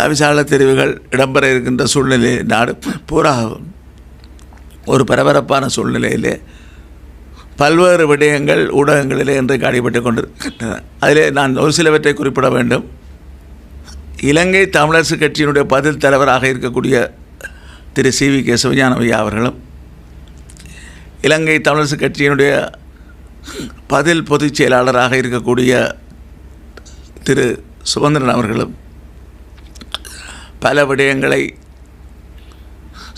தவிசால தெரிவுகள் இடம்பெற இருக்கின்ற சூழ்நிலை நாடு பூரா ஒரு பரபரப்பான சூழ்நிலையிலே பல்வேறு விடயங்கள் ஊடகங்களிலே இன்றைக்கு அடிபட்டு கொண்டிருக்கின்றன. அதிலே நான் ஒரு சிலவற்றை குறிப்பிட வேண்டும். இலங்கை தமிழரசு கட்சியினுடைய பதில் தலைவராக இருக்கக்கூடிய திரு சி வி கே சிவஞானவையா அவர்களும் இலங்கை தமிழரசு கட்சியினுடைய பதில் பொதுச் செயலாளராக இருக்கக்கூடிய திரு சுதந்திரன் அவர்களும் பல விடயங்களை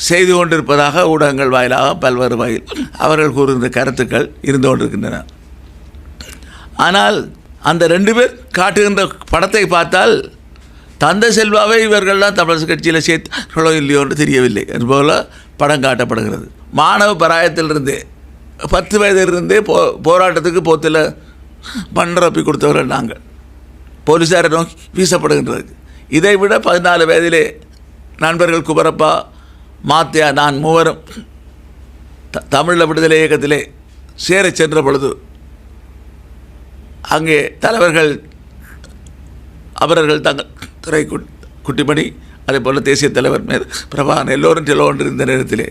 செய்து கொண்டிருப்பதாக ஊடகங்கள் வாயிலாக பல்வேறு வகையில் அவர்கள் கூறுகின்ற கருத்துக்கள் இருந்து கொண்டிருக்கின்றன. ஆனால் அந்த ரெண்டு பேர் காட்டுகின்ற படத்தை பார்த்தால் தந்த செல்வாவை இவர்கள்லாம் தமிழரசு கட்சியில் சேர்த்தார்களோ இல்லையோ என்று தெரியவில்லை. அதுபோல் படம் காட்டப்படுகிறது. மாணவ பராயத்திலிருந்தே பத்து வயதிலிருந்தே போ போராட்டத்துக்கு போத்தில் மண்ணிரப்பி கொடுத்தவர்கள் நாங்கள். போலீஸாரை நோக்கி வீசப்படுகின்றது. இதை விட பதினாலு வயதிலே நண்பர்கள் குமரப்பா மாத்தியா நான் மூவரும் த தமிழ விடுதலை இயக்கத்திலே சேரச் சென்ற பொழுது அங்கே தலைவர்கள் அவரர்கள் தங்கள் துறை குட் குட்டிமணி அதே போல் தேசிய தலைவர் மேல் பிரபாகரன் எல்லோரும் செல்ல கொண்டிருந்த நேரத்திலே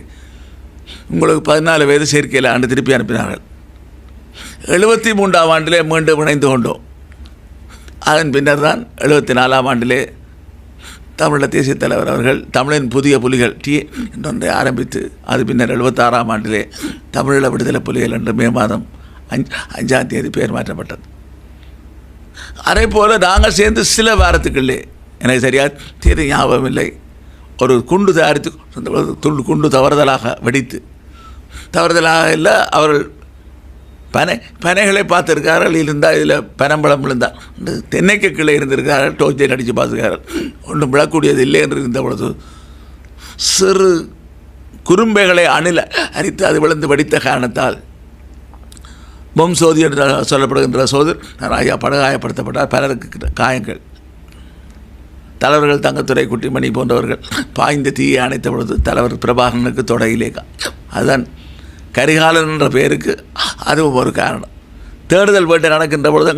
உங்களுக்கு பதினாலு வயது சேர்க்கையில் ஆண்டு திருப்பி அனுப்பினார்கள். எழுபத்தி மூன்றாம் ஆண்டிலே மீண்டும் இணைந்து கொண்டோம். அதன் பின்னர் தான் எழுபத்தி நாலாம் ஆண்டிலே தமிழ தேசிய தலைவர் அவர்கள் தமிழின் புதிய புலிகள் டி என்றொன்றை ஆரம்பித்து அது பின்னர் எழுபத்தாறாம் ஆண்டிலே தமிழீழ விடுதலை புலிகள் என்று மே மாதம் அஞ்சு அஞ்சாம் தேதி பெயர் மாற்றப்பட்டது. அதே போல் நாங்கள் சேர்ந்து சில வாரத்துக்குள்ளே எனக்கு சரியாக தேதி ஞாபகம் இல்லை ஒரு குண்டு தயாரித்து துண்டு குண்டு தவறுதலாக வெடித்து தவறுதலாக இல்லை அவர்கள் பனை பனைகளை பார்த்துருக்கார்கள் இருந்தால் இதில் பனம்பழம் இந்த தென்னைக்கு கீழே இருந்திருக்கார்கள் டோர்ச்சை அடித்து பார்த்துருக்கார்கள் ஒன்றும் விழக்கூடியது இல்லை என்று இருந்த பொழுது சிறு குறும்பைகளை அணில அரித்து அது விழுந்து வடித்த காரணத்தால் பொம் சோதி என்று சொல்லப்படுகின்ற சோதர் ராஜா படுகாயப்படுத்தப்பட்டார். பலருக்கு காயங்கள். தலைவர்கள் தங்கத்துறை குட்டிமணி போன்றவர்கள் பாய்ந்த தீயை அணைத்த பொழுது தலைவர் பிரபாகரனுக்கு தொடையிலே அதுதான் கரிகாலன் என்ற பெயருக்கு அதுவும் ஒரு காரணம். தேடுதல் போட்டு நடக்கின்ற பொழுது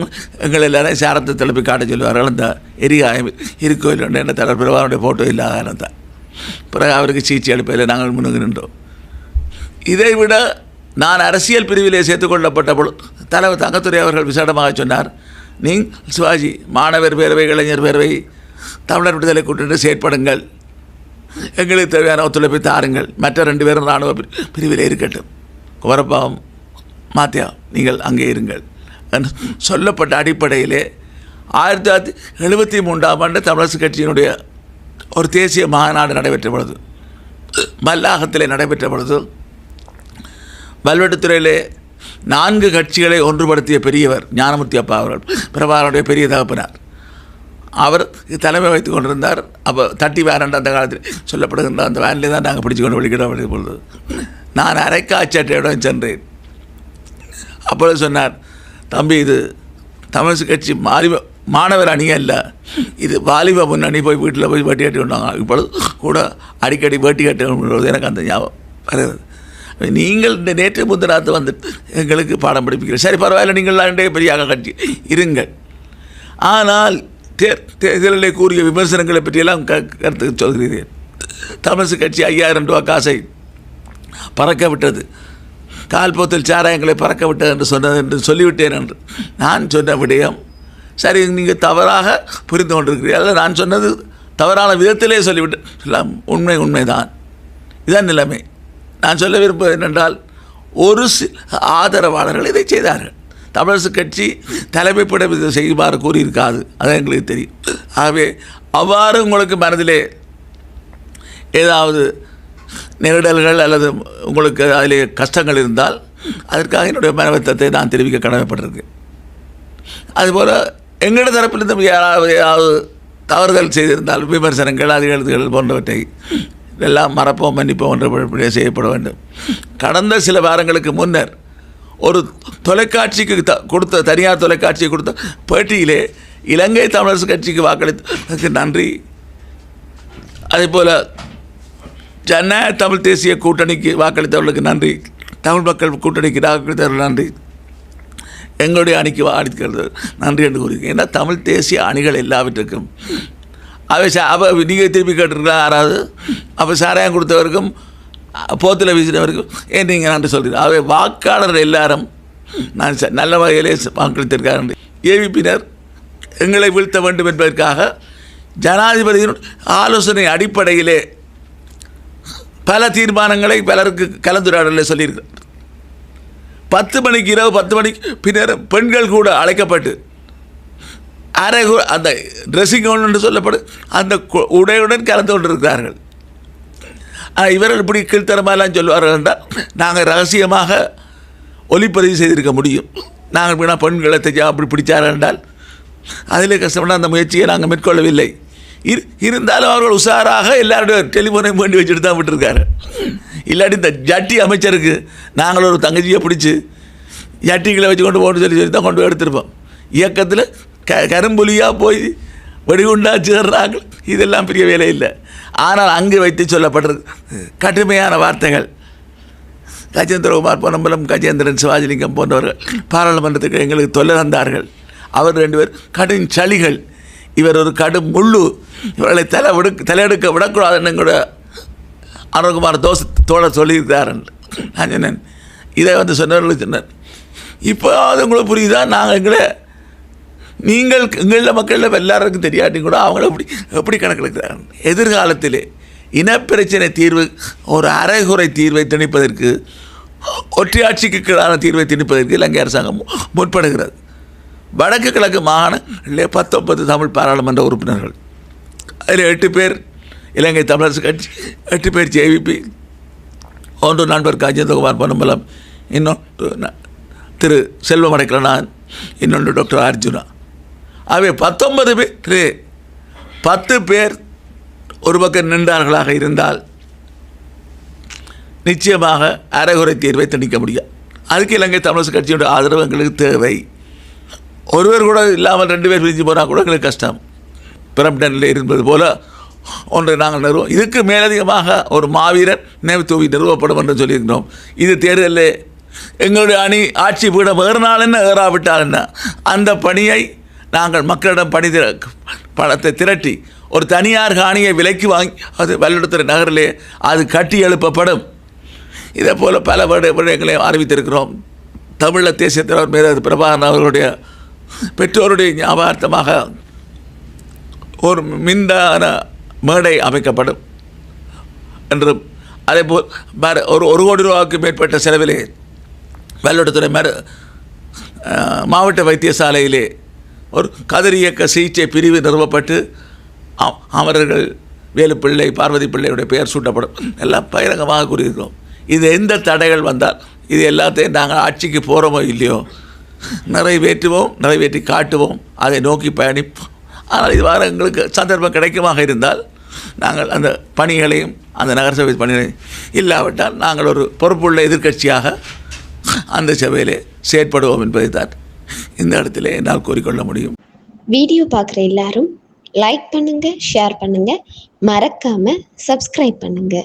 எங்கள் எல்லாரையும் சாரத்தை திருப்பி காட்ட சொல்லுவார்கள். அந்த எரிகாயம் இருக்கோயில் என்ன தலைவர் பிரபாகரனுடைய ஃபோட்டோ இல்லாத காரணத்தான் பிறகு அவருக்கு சீச்சி அளிப்பதில் நாங்கள் முன்னுகின்றோம் இதை விட நான் அரசியல் பிரிவிலே சேர்த்துக்கொள்ளப்பட்ட பொழுது தலைவர் தங்கத்துறை அவர்கள் விசேடமாக சொன்னார் நீங் சிவாஜி மாணவர் பேரவை இளைஞர் பேரவை தமிழர் விடுதலை கூட்டு செயற்படுங்கள். எங்களுக்கு தேவையான ஒத்துழைப்பை தாருங்கள். மற்ற ரெண்டு பேரும் இராணுவ பிரிவில் இருக்கட்டும். குமரப்பாவம் மாத்தியா நீங்கள் அங்கே இருங்கள் சொல்லப்பட்ட அடிப்படையிலே ஆயிரத்தி தொள்ளாயிரத்தி எழுபத்தி மூன்றாம் ஆண்டு தமிழரசு கட்சியினுடைய ஒரு தேசிய மாநாடு நடைபெற்ற பொழுது மல்லாகத்திலே நடைபெற்ற பொழுது வல்வெட்டுத்துறையிலே நான்கு கட்சிகளை ஒன்றுபடுத்திய பெரியவர் ஞானமூர்த்தி அப்பா அவர்கள் பிரபாகரனுடைய பெரிய தகப்பனார். அவர் தலைமை வைத்துக் கொண்டிருந்தார். அப்போ தட்டி வேரண்ட் அந்த காலத்தில் சொல்லப்படுகின்ற அந்த வேனிலே தான் நாங்கள் பிடிச்சு கொண்டு வெளிக்கிட பொழுது நான் அரைக்காச்சட்டையுடன் சென்றேன். அப்பொழுது சொன்னார் தம்பி இது தமிழ் கட்சி மாறிவ மாணவர் அணி அல்ல. இது வாலிப முன்னணி போய் வீட்டில் போய் வேட்டி கட்டி கொண்டாங்க. இப்பொழுது கூட அடிக்கடி வேட்டி கட்டி எனக்கு அந்த ஞாபகம் வருகிறது நீங்கள் இந்த நேற்று முந்திராத்து வந்துட்டு எங்களுக்கு பாடம் படிப்பிக்கிறேன் சரி பரவாயில்ல நீங்கள் பெரியாக கட்சி. இருங்கள். ஆனால் தே தேர்தலிலே கூறிய விமர்சனங்களை பற்றியெல்லாம் க கருத்து சொல்கிறீர்கள். தமிழ் கட்சி ஐயாயிரம் ரூபா காசை பறக்க விட்டது. கால்போத்தில் சாராயங்களை பறக்க விட்டது என்று சொன்னது என்று சொல்லிவிட்டேன் என்று நான் சொன்ன விடயம். சரி நீங்கள் தவறாக புரிந்து கொண்டிருக்கிறீர்கள். நான் சொன்னது தவறான விதத்திலே சொல்லிவிட்டேன் எல்லாம் உண்மை உண்மைதான். இதுதான் நிலைமை. நான் சொல்ல விரும்புவது என்னென்றால் ஒரு சில ஆதரவாளர்கள் இதை செய்தார்கள். தமிழரசு கட்சி தலைமைப்படம் இதை செய்யுமாறு கூறியிருக்காது. அது எங்களுக்கு தெரியும். ஆகவே அவ்வாறு உங்களுக்கு மனதிலே ஏதாவது நெருடல்கள் அல்லது உங்களுக்கு அதில் கஷ்டங்கள் இருந்தால் அதற்காக என்னுடைய மனவத்தத்தை நான் தெரிவிக்க கடமைப்பட்டிருக்கேன் அதுபோல் எங்களோட தரப்பிலிருந்து யாராவது ஏதாவது தவறுதல் செய்திருந்தால் விமர்சனங்கள் அது எழுதுகள் போன்றவற்றை எல்லாம் மறப்போம் மன்னிப்போம் என்ற செய்யப்பட வேண்டும். கடந்த சில வாரங்களுக்கு முன்னர் ஒரு தொலைக்காட்சிக்கு த கொடுத்த தனியார் தொலைக்காட்சியை கொடுத்த பேட்டியிலே இலங்கை தமிழரசு கட்சிக்கு வாக்களித்ததற்கு நன்றி. அதே போல் ஜனநாயக தமிழ் தேசிய கூட்டணிக்கு வாக்களித்தவர்களுக்கு நன்றி. தமிழ் மக்கள் கூட்டணிக்கு வாக்களித்தவர்கள் நன்றி. எங்களுடைய அணிக்கு வாக்களிக்கிறது நன்றி என்று கூறுகிறேன். ஏன்னா தமிழ் தேசிய அணிகள் எல்லாவற்றுக்கும் அவை சா அவ நீங்கள் திருப்பி கேட்டிருக்கலாம் யாராவது? அப்போ சாராயம் கொடுத்தவருக்கும் போத்தில் வீசினவருக்கும் ஏன் நீங்கள் நன்றி சொல்கிறீங்க அவை வாக்காளர் எல்லாரும் நான் நல்ல வகையிலே வாக்களித்திருக்காரு ஏவிப்பினர் எங்களை வீழ்த்த வேண்டும் என்பதற்காக ஜனாதிபதியின் ஆலோசனை அடிப்படையிலே பல தீர்மானங்களை பலருக்கு கலந்துரையாடலில் சொல்லியிருக்கிறார் பத்து மணிக்கு இரவு பத்து மணிக்கு பின்னர் பெண்கள் கூட அழைக்கப்பட்டு அரை அந்த ட்ரெஸ்ஸிங் கவுன் என்று சொல்லப்படும் அந்த உடையுடன் கலந்து கொண்டிருக்கிறார்கள். ஆனால் இவர்கள் இப்படி கீழ்த்தரமாலாம் சொல்வார்கள் என்றால் நாங்கள் ரகசியமாக ஒளிப்பதிவு செய்திருக்க முடியும். நாங்கள் வீணா பெண்களை தைச்சா அப்படி பிடிச்சார்கள் என்றால் அதிலே கஷ்டப்பட அந்த முயற்சியை நாங்கள் மேற்கொள்ளவில்லை. இரு இருந்தாலும் அவர்கள் உஷாராக எல்லாருடைய டெலிஃபோனையும் வேண்டி வச்சுட்டு தான் விட்டுருக்காரு. இல்லாட்டி இந்த ஜட்டி அமைச்சருக்கு நாங்கள் ஒரு தங்கச்சியை பிடிச்சி ஜட்டிகளை வச்சு கொண்டு போகணும்னு சொல்லி சொல்லி தான் கொண்டு போய் எடுத்திருப்போம். இயக்கத்தில் க கரும்புலியாக போய் வெடிகுண்டா சேர்றாங்க. இதெல்லாம் பெரிய வேலை இல்லை. ஆனால் அங்கு வைத்து சொல்லப்பட்டிருக்கு கடுமையான வார்த்தைகள். கஜேந்திரகுமார் பொன்னம்பலம் கஜேந்திரன் சிவாஜிலிங்கம் போன்றவர்கள் பாராளுமன்றத்துக்கு எங்களுக்கு தொல்லை தந்தார்கள். அவர் ரெண்டு பேர் கடும் சளிகள். இவர் ஒரு கடும் முள்ளு. இவர்களை தலை விடு தலையெடுக்க விடக்கூடாதுன்னு கூட அருண்குமார் தோசை தோழர் சொல்லியிருக்கிறார் நான் சொன்னேன். இதை வந்து சொன்னவர்களுக்கு சொன்னார் இப்போ அது உங்களுக்கு புரியுதா? நாங்கள் எங்களை நீங்கள் எங்களில் மக்களில் எல்லாருக்கும் தெரியாட்டி கூட அவங்கள எப்படி எப்படி கணக்கெடுக்கிறாங்க எதிர்காலத்தில் இனப்பிரச்சனை தீர்வு ஒரு அரைகுறை தீர்வை திணிப்பதற்கு ஒற்றையாட்சிக்கு கீழான தீர்வை திணிப்பதற்கு இலங்கை அரசாங்கம் முற்படுகிறது. வடக்கு கிழக்கு மாகாணங்களிலே பத்தொன்பது தமிழ் பாராளுமன்ற உறுப்பினர்கள். அதில் எட்டு பேர் இலங்கை தமிழரசு கட்சி எட்டு பேர் ஜேவிபி ஒன்று நண்பர் கஜேந்திரகுமார் பொன்னம்பலம் இன்னொன்று திரு செல்வமடைக்கலனான் இன்னொன்று டாக்டர் அர்ஜுனா. அவை பத்தொன்பது பேர் பத்து பேர் ஒரு பக்கம் நின்றார்களாக இருந்தால் நிச்சயமாக அரைகுறை தீர்வை திணிக்க முடியும். அதுக்கு இலங்கை தமிழரசு கட்சியோட ஆதரவு எங்களுக்கு தேவை. ஒருவர் கூட இல்லாமல் ரெண்டு பேர் பிரிஞ்சு போனால் கூட எங்களுக்கு கஷ்டம். பிரம்டனில் இருந்தது போல ஒன்றை நாங்கள் நிறுவோம். இதுக்கு மேலதிகமாக ஒரு மாவீரர் நினைவு தூவி நிறுவப்படும் என்று சொல்லியிருக்கிறோம். இது தேர்தலில் எங்களுடைய அணி ஆட்சி பீடம் ஏறினால் என்ன ஏறாவிட்டால் என்ன? அந்த பணியை நாங்கள் மக்களிடம் பணி பணத்தை திரட்டி ஒரு தனியார் காணியை விலைக்கு வாங்கி அது வல்லுடத்துறை நகரிலே அது கட்டி எழுப்பப்படும். இதே போல் பல விடயங்களையும் அறிவித்திருக்கிறோம். தமிழ தேசிய தலைவர் மேலது பிரபாகரன் அவர்களுடைய பெற்றோருடைய ஞாபகார்த்தமாக ஒரு மின்தான மேடை அமைக்கப்படும் என்றும் அதேபோல் மர- ஒரு ஒரு கோடி ரூபாவுக்கு மேற்பட்ட செலவிலே வெள்ளோட்டத்துறை மறு மாவட்ட வைத்தியசாலையிலே ஒரு கதிர் இயக்க சிகிச்சை பிரிவு நிறுவப்பட்டு அ- அமரர்கள் வேலுப்பிள்ளை பார்வதி பிள்ளையுடைய பெயர் சூட்டப்படும். எல்லாம் பகிரங்கமாக கூறியிருக்கிறோம் இது எந்த தடைகள் வந்தால் இது எல்லாத்தையும் நாங்கள் ஆட்சிக்கு போகிறோமோ இல்லையோ நிறைவேற்றுவோம் நிறைவேற்றி காட்டுவோம். அதை நோக்கி பயணிப்போம். ஆனால் இது வாரம் எங்களுக்கு சந்தர்ப்பம் கிடைக்குமாக இருந்தால் நாங்கள் அந்த பணிகளையும் அந்த நகரசபை பணிகளையும் இல்லாவிட்டால் நாங்கள் ஒரு பொறுப்புள்ள எதிர்க்கட்சியாக அந்த சபையிலே செயற்படுவோம் என்பதை தான் இந்த இடத்திலே என்னால் கூறிக்கொள்ள முடியும். வீடியோ பார்க்குற எல்லாரும் லைக் பண்ணுங்க ஷேர் பண்ணுங்க. மறக்காம சப்ஸ்கிரைப் பண்ணுங்க.